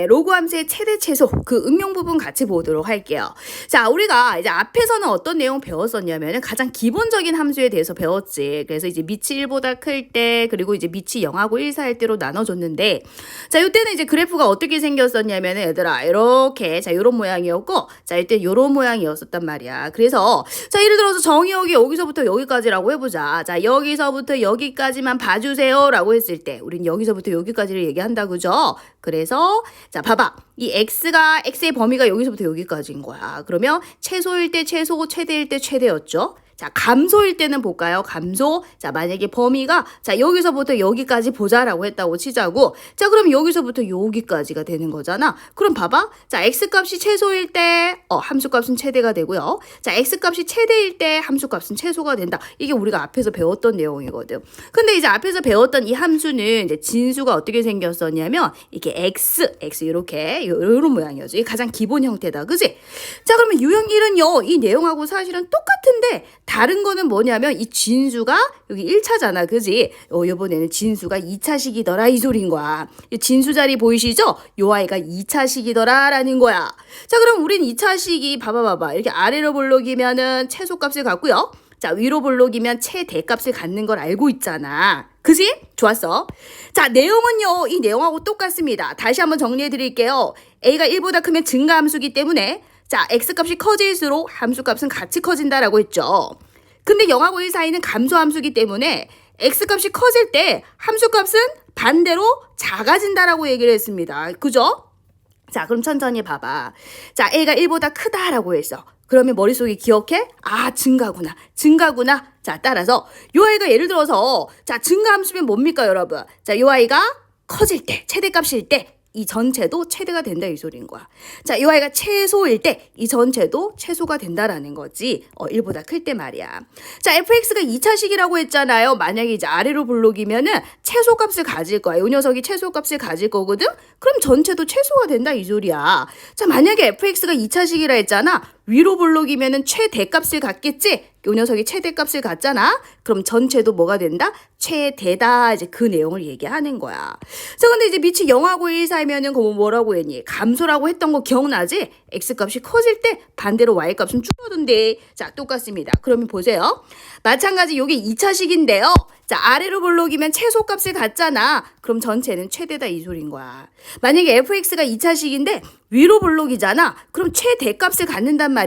네, 로그 함수의 최대 최소 그 응용 부분 같이 보도록 할게요. 자, 우리가 이제 앞에서는 어떤 내용 배웠었냐면은 가장 기본적인 함수에 대해서 배웠지. 그래서 이제 밑이 1보다 클 때, 그리고 이제 밑이 0하고 1 사이일 때로 나눠 줬는데, 자, 이때는 이제 그래프가 어떻게 생겼었냐면은 얘들아, 이렇게, 자, 요런 모양이었고, 자, 이때 요런 모양이었었단 말이야. 그래서, 자, 예를 들어서 정의역이 여기서부터 여기까지라고 해 보자. 자, 여기서부터 여기까지만 봐 주세요. 라고 했을 때, 우린 여기서부터 여기까지를 얘기한다, 그죠? 그래서, 자, 봐봐. 이 x가, x의 범위가 여기서부터 여기까지인 거야. 그러면 최소일 때 최소, 최대일 때 최대였죠? 자, 감소일 때는 볼까요? 감소. 자, 만약에 범위가, 자, 여기서부터 여기까지 보자라고 했다고 치자고. 자, 그럼 여기서부터 여기까지가 되는 거잖아. 그럼 봐봐. 자, x값이 최소일 때, 어, 함수값은 최대가 되고요. 자, x값이 최대일 때 함수값은 최소가 된다. 이게 우리가 앞에서 배웠던 내용이거든. 근데 이제 앞에서 배웠던 이 함수는 이제 진수가 어떻게 생겼었냐면, 이게 x, x 이렇게, 요런 모양이었죠. 이게 가장 기본 형태다. 그지? 자, 그러면 유형 1은요, 이 내용하고 사실은 똑같은데, 다른 거는 뭐냐면 이 진수가 여기 1차잖아. 그지? 어, 요번에는 진수가 2차식이더라 이 소린 거야. 이 진수 자리 보이시죠? 요 아이가 2차식이더라 라는 거야. 자, 그럼 우린 2차식이 봐봐 봐봐. 이렇게 아래로 볼록이면은 최소값을 갖고요. 자, 위로 볼록이면 최대값을 갖는 걸 알고 있잖아. 그지? 좋았어. 자, 내용은요, 이 내용하고 똑같습니다. 다시 한번 정리해 드릴게요. A가 1보다 크면 증가함수기 때문에 자, x값이 커질수록 함수값은 같이 커진다라고 했죠. 근데 0하고 1 사이는 감소함수기 때문에 x값이 커질 때 함수값은 반대로 작아진다라고 얘기를 했습니다. 그죠? 자, 그럼 천천히 봐봐. 자, a가 1보다 크다라고 했어. 그러면 머릿속에 기억해? 아, 증가구나. 증가구나. 자, 따라서 요 아이가 예를 들어서 자, 증가함수면 뭡니까, 여러분? 자, 요 아이가 커질 때, 최대값일 때 이 전체도 최대가 된다 이 소리인 거야. 자, 이 아이가 최소일 때 이 전체도 최소가 된다라는 거지. 어, 1보다 클 때 말이야. 자, fx가 2차식이라고 했잖아요. 만약에 이제 아래로 블록이면은 최소값을 가질 거야. 이 녀석이 최소값을 가질 거거든? 그럼 전체도 최소가 된다 이 소리야. 자, 만약에 fx가 2차식이라 했잖아. 위로 블록이면은 최대값을 갖겠지? 요 녀석이 최대값을 갖잖아? 그럼 전체도 뭐가 된다? 최대다. 이제 그 내용을 얘기하는 거야. 자, 근데 이제 밑이 0하고 1 사이면은 그거 뭐라고 했니? 감소라고 했던 거 기억나지? x값이 커질 때 반대로 y값은 줄어든대. 자, 똑같습니다. 그러면 보세요. 마찬가지 요게 2차식인데요. 자, 아래로 볼록이면 최소값을 갖잖아. 그럼 전체는 최대다 이 소린 거야. 만약에 fx가 2차식인데 위로 볼록이잖아. 그럼 최대값을 갖는단 말이야.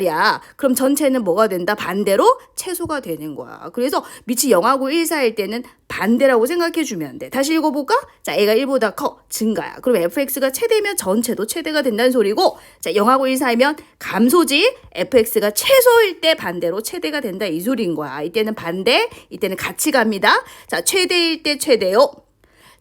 그럼 전체는 뭐가 된다? 반대로 최소가 되는 거야. 그래서 밑이 0하고 1 사이일 때는 반대라고 생각해 주면 돼. 다시 읽어볼까? 자, A가 1보다 커. 증가야. 그럼 fx가 최대면 전체도 최대가 된다는 소리고, 자, 0하고 1 사이면 감소지. fx가 최소일 때 반대로 최대가 된다. 이 소리인 거야. 이때는 반대, 이때는 같이 갑니다. 자, 최대일 때 최대요.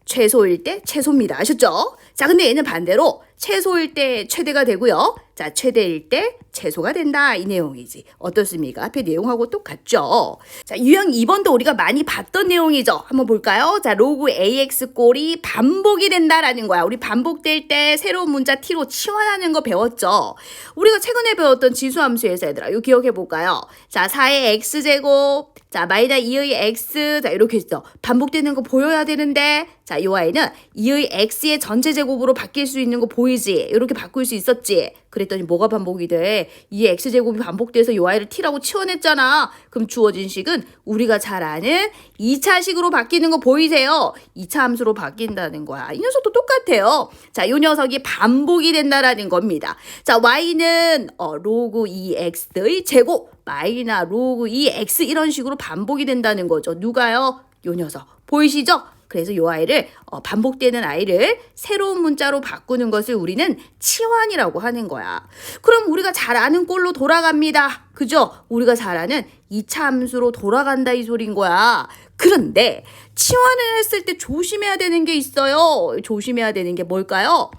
최소일 때 최소입니다. 아셨죠? 자, 근데 얘는 반대로 최소일 때 최대가 되고요. 자, 최대일 때 최소가 된다. 이 내용이지. 어떻습니까? 앞에 내용하고 똑같죠? 자, 유형 2번도 우리가 많이 봤던 내용이죠. 한번 볼까요? 자, 로그 AX 꼴이 반복이 된다라는 거야. 우리 반복될 때 새로운 문자 T로 치환하는 거 배웠죠? 우리가 최근에 배웠던 지수함수에서 얘들아, 이거 기억해 볼까요? 자, 4의 X제곱, 자, 마이너 2의 X, 자, 이렇게 있어. 반복되는 거 보여야 되는데, 자, 이 아이는 2의 X의 전체 제곱으로 바뀔 수 있는 거 보이 지? 이렇게 바꿀 수 있었지? 그랬더니 뭐가 반복이 돼? 2의 X제곱이 반복돼서 이 아이를 T라고 치워냈잖아. 그럼 주어진 식은 우리가 잘 아는 2차식으로 바뀌는 거 보이세요? 2차 함수로 바뀐다는 거야. 이 녀석도 똑같아요. 자, 이 녀석이 반복이 된다라는 겁니다. 자, Y는 어, 로그 2X의 제곱, 마이나 로그 2X 이런 식으로 반복이 된다는 거죠. 누가요? 요 녀석. 보이시죠? 그래서 요 아이를 어, 반복되는 아이를 새로운 문자로 바꾸는 것을 우리는 치환이라고 하는 거야. 그럼 우리가 잘 아는 꼴로 돌아갑니다. 그죠? 우리가 잘 아는 2차 함수로 돌아간다 이 소린 거야. 그런데 치환을 했을 때 조심해야 되는 게 있어요. 조심해야 되는 게 뭘까요?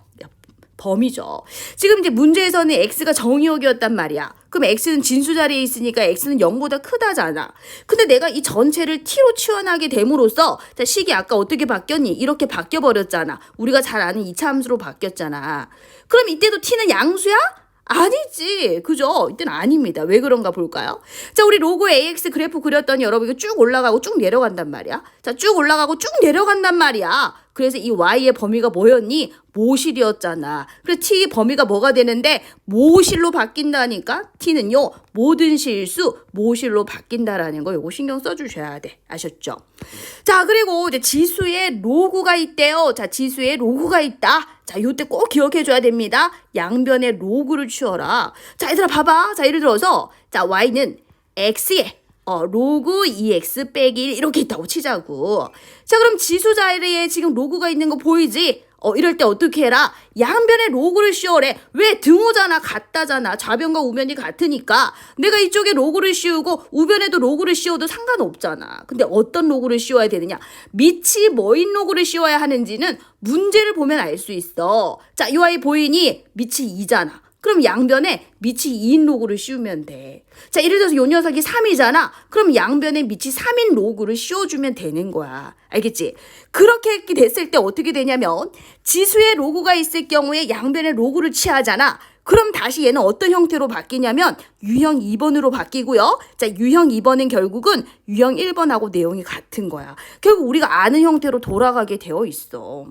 범위죠. 지금 이제 문제에서는 x가 정의역이었단 말이야. 그럼 x는 진수 자리에 있으니까 x는 0보다 크다잖아. 근데 내가 이 전체를 t로 치환하게 됨으로써 자, 식이 아까 어떻게 바뀌었니? 이렇게 바뀌어 버렸잖아. 우리가 잘 아는 2차 함수로 바뀌었잖아. 그럼 이때도 t는 양수야? 아니지. 그죠? 이때는 아닙니다. 왜 그런가 볼까요? 자, 우리 로고 AX 그래프 그렸더니 여러분 이거 쭉 올라가고 쭉 내려간단 말이야. 자, 쭉 올라가고 쭉 내려간단 말이야. 그래서 이 y의 범위가 뭐였니? 모실이었잖아. 그래서 t 범위가 뭐가 되는데 모실로 바뀐다니까 t는요 모든 실수 모실로 바뀐다라는 거 요거 신경 써주셔야 돼. 아셨죠? 자 그리고 이제 지수에 로그가 있대요. 자 지수에 로그가 있다. 자 요때 꼭 기억해줘야 됩니다. 양변에 로그를 치워라. 자 얘들아 봐봐. 자 예를 들어서 자 y는 x에 어, 로그 2x 빼기 1 이렇게 있다고 치자고. 자, 그럼 지수 자리에 지금 로그가 있는 거 보이지? 어, 이럴 때 어떻게 해라? 양변에 로그를 씌워래. 왜? 등호잖아. 같다잖아. 좌변과 우변이 같으니까. 내가 이쪽에 로그를 씌우고 우변에도 로그를 씌워도 상관없잖아. 근데 어떤 로그를 씌워야 되느냐? 밑이 뭐인 로그를 씌워야 하는지는 문제를 보면 알 수 있어. 자, 이 아이 보이니? 밑이 2잖아. 그럼 양변에 밑이 2인 로그를 씌우면 돼. 자, 예를 들어서 요 녀석이 3이잖아. 그럼 양변에 밑이 3인 로그를 씌워주면 되는 거야. 알겠지? 그렇게 됐을 때 어떻게 되냐면 지수에 로그가 있을 경우에 양변에 로그를 취하잖아. 그럼 다시 얘는 어떤 형태로 바뀌냐면 유형 2번으로 바뀌고요. 자, 유형 2번은 결국은 유형 1번하고 내용이 같은 거야. 결국 우리가 아는 형태로 돌아가게 되어 있어.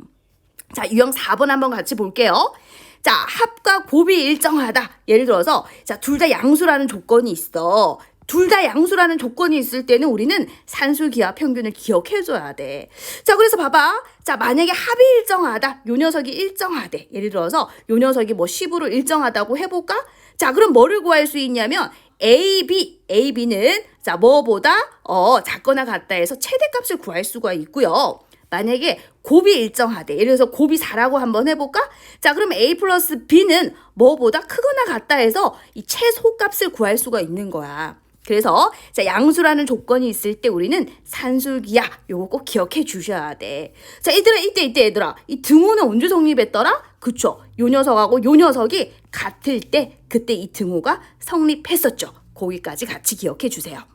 자, 유형 4번 한번 같이 볼게요. 자, 합 과 곱이 일정하다. 예를 들어서, 자, 둘 다 양수라는 조건이 있어. 둘 다 양수라는 조건이 있을 때는 우리는 산수 기하 평균을 기억해 줘야 돼. 자, 그래서 봐봐. 자, 만약에 합이 일정하다. 요 녀석이 일정하대. 예를 들어서, 요 녀석이 뭐 10으로 일정하다고 해 볼까? 자, 그럼 뭐를 구할 수 있냐면, A, B, A, B는, 자, 뭐보다, 어, 작거나 같다 해서 최대값을 구할 수가 있고요. 만약에 곱이 일정하대. 예를 들어서 곱이 4라고 한번 해볼까? 자, 그럼 A 플러스 B는 뭐보다 크거나 같다 해서 이 최소값을 구할 수가 있는 거야. 그래서 자 양수라는 조건이 있을 때 우리는 산술기야 요거 꼭 기억해 주셔야 돼. 자 얘들아 이때 이때 얘들아 이 등호는 언제 성립했더라? 그쵸? 요 녀석하고 요 녀석이 같을 때 그때 이 등호가 성립했었죠. 거기까지 같이 기억해 주세요.